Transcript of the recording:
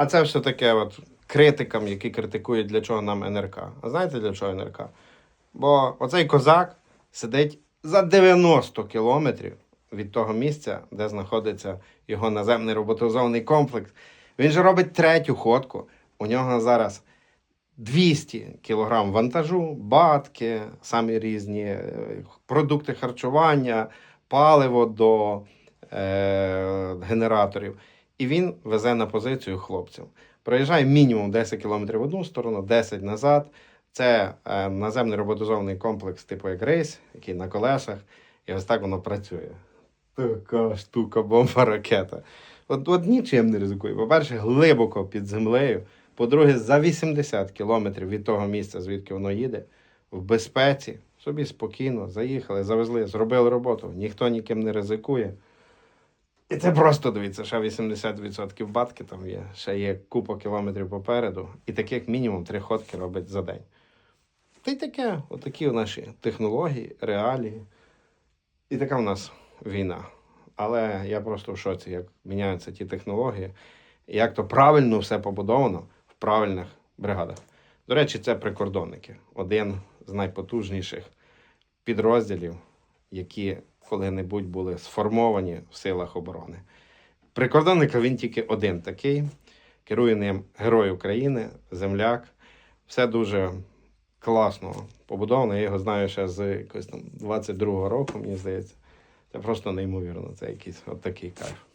А це все таке от критикам, які критикують, для чого нам НРК. А знаєте для чого НРК? Бо оцей козак сидить за 90 кілометрів від того місця, де знаходиться його наземний роботизований комплекс. Він же робить третю ходку. У нього зараз 200 кілограм вантажу, батки, самі різні е, продукти харчування, паливо до е, генераторів. І він везе на позицію хлопців. Проїжджає мінімум 10 кілометрів в одну сторону, 10 назад. Це е, наземний роботизований комплекс, типу як рейс, який на колесах, і ось так воно працює. Така штука, бомба ракета. От, от нічим не ризикує. По-перше, глибоко під землею. По-друге, за 80 кілометрів від того місця, звідки воно їде, в безпеці, собі спокійно заїхали, завезли, зробили роботу, ніхто ніким не ризикує. І це просто дивіться, ще 80% батки там є, ще є купа кілометрів попереду, і таких мінімум три ходки робить за день. Та й таке, отакі наші технології, реалії. І така в нас війна. Але я просто в шоці, як міняються ті технології, як то правильно все побудовано в правильних бригадах. До речі, це прикордонники. Один з найпотужніших підрозділів, які коли-небудь були сформовані в силах оборони. Прикордонника він тільки один такий. Керує ним Герой України, земляк. Все дуже класно побудовано. Я його знаю ще з якогось там 22-го року, мені здається. Це просто неймовірно. Це якийсь от такий кайф.